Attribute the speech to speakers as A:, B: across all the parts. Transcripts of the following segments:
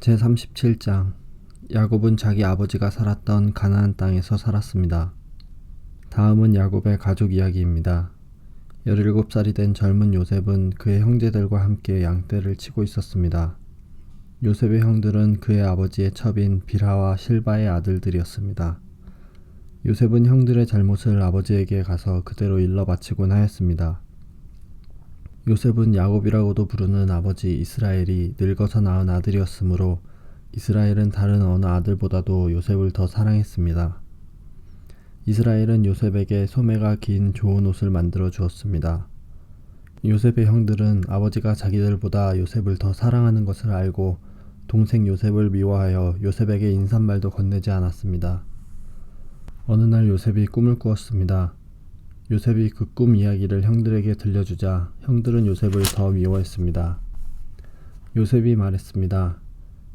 A: 제37장 야곱은 자기 아버지가 살았던 가나안 땅에서 살았습니다. 다음은 야곱의 가족 이야기입니다. 17살이 된 젊은 요셉은 그의 형제들과 함께 양떼를 치고 있었습니다. 요셉의 형들은 그의 아버지의 첩인 비라와 실바의 아들들이었습니다. 요셉은 형들의 잘못을 아버지에게 가서 그대로 일러 바치곤 하였습니다. 요셉은 야곱이라고도 부르는 아버지 이스라엘이 늙어서 낳은 아들이었으므로 이스라엘은 다른 어느 아들보다도 요셉을 더 사랑했습니다. 이스라엘은 요셉에게 소매가 긴 좋은 옷을 만들어 주었습니다. 요셉의 형들은 아버지가 자기들보다 요셉을 더 사랑하는 것을 알고 동생 요셉을 미워하여 요셉에게 인사말도 건네지 않았습니다. 어느 날 요셉이 꿈을 꾸었습니다. 요셉이 그 꿈 이야기를 형들에게 들려주자 형들은 요셉을 더 미워했습니다. 요셉이 말했습니다.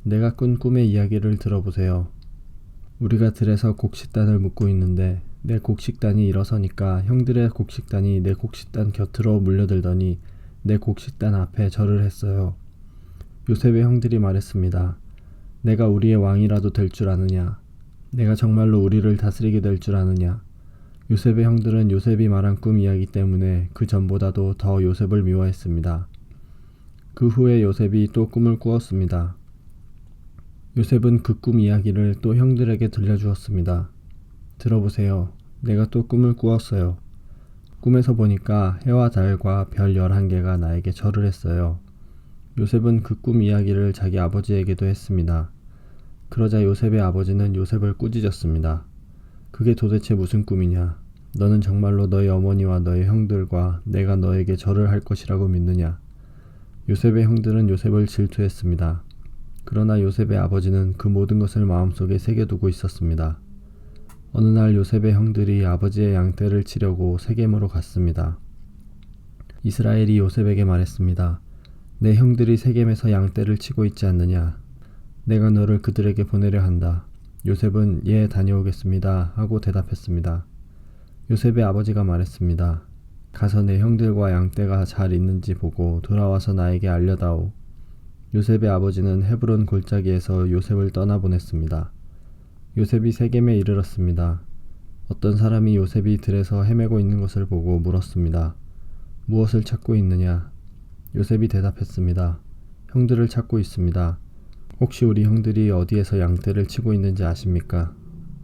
A: 내가 꾼 꿈의 이야기를 들어보세요. 우리가 들에서 곡식단을 묶고 있는데 내 곡식단이 일어서니까 형들의 곡식단이 내 곡식단 곁으로 물려들더니 내 곡식단 앞에 절을 했어요. 요셉의 형들이 말했습니다. 내가 우리의 왕이라도 될 줄 아느냐? 내가 정말로 우리를 다스리게 될 줄 아느냐? 요셉의 형들은 요셉이 말한 꿈 이야기 때문에 그 전보다도 더 요셉을 미워했습니다. 그 후에 요셉이 또 꿈을 꾸었습니다. 요셉은 그 꿈 이야기를 또 형들에게 들려주었습니다. 들어보세요. 내가 또 꿈을 꾸었어요. 꿈에서 보니까 해와 달과 별 11개가 나에게 절을 했어요. 요셉은 그 꿈 이야기를 자기 아버지에게도 했습니다. 그러자 요셉의 아버지는 요셉을 꾸짖었습니다. 그게 도대체 무슨 꿈이냐? 너는 정말로 너희 어머니와 너희 형들과 내가 너에게 절을 할 것이라고 믿느냐? 요셉의 형들은 요셉을 질투했습니다. 그러나 요셉의 아버지는 그 모든 것을 마음속에 새겨두고 있었습니다. 어느 날 요셉의 형들이 아버지의 양떼를 치려고 세겜으로 갔습니다. 이스라엘이 요셉에게 말했습니다. 내 형들이 세겜에서 양떼를 치고 있지 않느냐? 내가 너를 그들에게 보내려 한다. 요셉은 예 다녀오겠습니다 하고 대답했습니다. 요셉의 아버지가 말했습니다. 가서 내 형들과 양떼가 잘 있는지 보고 돌아와서 나에게 알려다오. 요셉의 아버지는 헤브론 골짜기에서 요셉을 떠나보냈습니다. 요셉이 세겜에 이르렀습니다. 어떤 사람이 요셉이 들에서 헤매고 있는 것을 보고 물었습니다. 무엇을 찾고 있느냐? 요셉이 대답했습니다. 형들을 찾고 있습니다. 혹시 우리 형들이 어디에서 양떼를 치고 있는지 아십니까?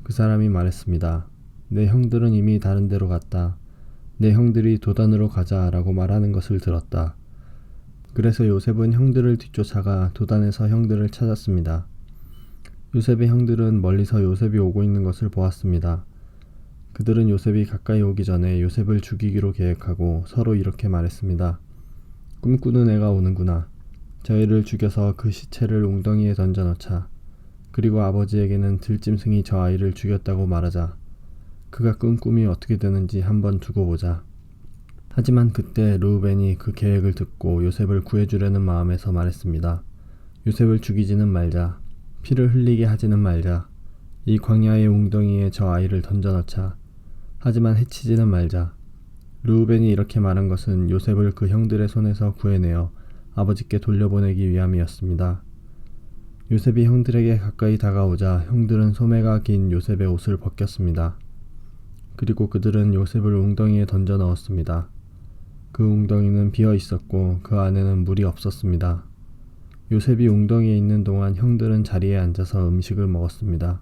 A: 그 사람이 말했습니다. 내 형들은 이미 다른 데로 갔다. 내 형들이 도단으로 가자 라고 말하는 것을 들었다. 그래서 요셉은 형들을 뒤쫓아가 도단에서 형들을 찾았습니다. 요셉의 형들은 멀리서 요셉이 오고 있는 것을 보았습니다. 그들은 요셉이 가까이 오기 전에 요셉을 죽이기로 계획하고 서로 이렇게 말했습니다. 꿈꾸는 애가 오는구나. 저희를 죽여서 그 시체를 웅덩이에 던져넣자. 그리고 아버지에게는 들짐승이 저 아이를 죽였다고 말하자. 그가 꾼 꿈이 어떻게 되는지 한번 두고 보자. 하지만 그때 루우벤이 그 계획을 듣고 요셉을 구해주려는 마음에서 말했습니다. 요셉을 죽이지는 말자. 피를 흘리게 하지는 말자. 이 광야의 웅덩이에 저 아이를 던져넣자. 하지만 해치지는 말자. 루우벤이 이렇게 말한 것은 요셉을 그 형들의 손에서 구해내어 아버지께 돌려보내기 위함이었습니다. 요셉이 형들에게 가까이 다가오자 형들은 소매가 긴 요셉의 옷을 벗겼습니다. 그리고 그들은 요셉을 웅덩이에 던져 넣었습니다. 그 웅덩이는 비어 있었고 그 안에는 물이 없었습니다. 요셉이 웅덩이에 있는 동안 형들은 자리에 앉아서 음식을 먹었습니다.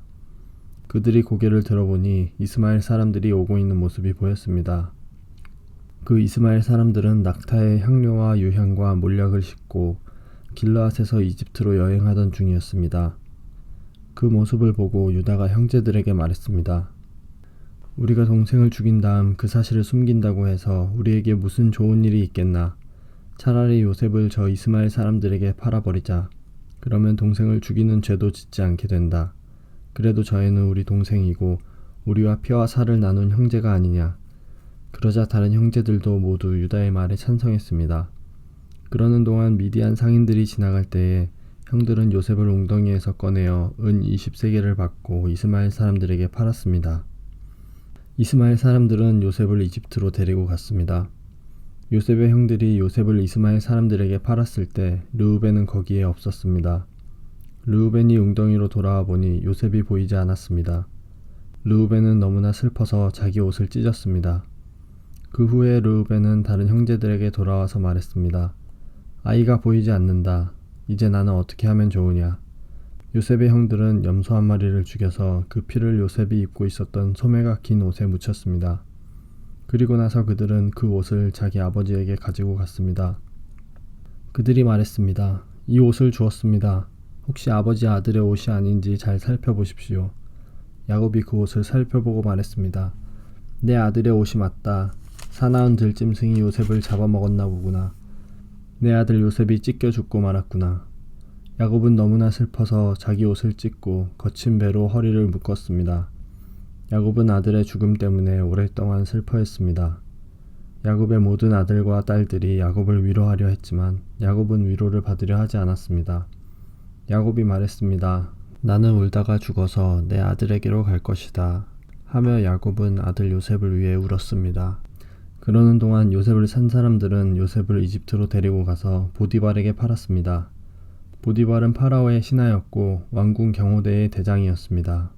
A: 그들이 고개를 들어보니 이스마엘 사람들이 오고 있는 모습이 보였습니다. 그 이스마엘 사람들은 낙타의 향료와 유향과 몰약을 싣고 길라앗에서 이집트로 여행하던 중이었습니다. 그 모습을 보고 유다가 형제들에게 말했습니다. 우리가 동생을 죽인 다음 그 사실을 숨긴다고 해서 우리에게 무슨 좋은 일이 있겠나. 차라리 요셉을 저 이스마엘 사람들에게 팔아버리자. 그러면 동생을 죽이는 죄도 짓지 않게 된다. 그래도 저희는 우리 동생이고 우리와 피와 살을 나눈 형제가 아니냐. 그러자 다른 형제들도 모두 유다의 말에 찬성했습니다. 그러는 동안 미디안 상인들이 지나갈 때에 형들은 요셉을 웅덩이에서 꺼내어 은 20세계를 받고 이스마엘 사람들에게 팔았습니다. 이스마엘 사람들은 요셉을 이집트로 데리고 갔습니다. 요셉의 형들이 요셉을 이스마엘 사람들에게 팔았을 때 르우벤은 거기에 없었습니다. 르우벤이 웅덩이로 돌아와 보니 요셉이 보이지 않았습니다. 르우벤은 너무나 슬퍼서 자기 옷을 찢었습니다. 그 후에 르우벤은 다른 형제들에게 돌아와서 말했습니다. 아이가 보이지 않는다. 이제 나는 어떻게 하면 좋으냐? 요셉의 형들은 염소 한 마리를 죽여서 그 피를 요셉이 입고 있었던 소매가 긴 옷에 묻혔습니다. 그리고 나서 그들은 그 옷을 자기 아버지에게 가지고 갔습니다. 그들이 말했습니다. 이 옷을 주었습니다. 혹시 아버지 아들의 옷이 아닌지 잘 살펴보십시오. 야곱이 그 옷을 살펴보고 말했습니다. 내 아들의 옷이 맞다. 사나운 들짐승이 요셉을 잡아먹었나 보구나. 내 아들 요셉이 찢겨 죽고 말았구나. 야곱은 너무나 슬퍼서 자기 옷을 찢고 거친 배로 허리를 묶었습니다. 야곱은 아들의 죽음 때문에 오랫동안 슬퍼했습니다. 야곱의 모든 아들과 딸들이 야곱을 위로하려 했지만 야곱은 위로를 받으려 하지 않았습니다. 야곱이 말했습니다. 나는 울다가 죽어서 내 아들에게로 갈 것이다. 하며 야곱은 아들 요셉을 위해 울었습니다. 그러는 동안 요셉을 산 사람들은 요셉을 이집트로 데리고 가서 보디발에게 팔았습니다. 보디발은 파라오의 신하였고 왕궁 경호대의 대장이었습니다.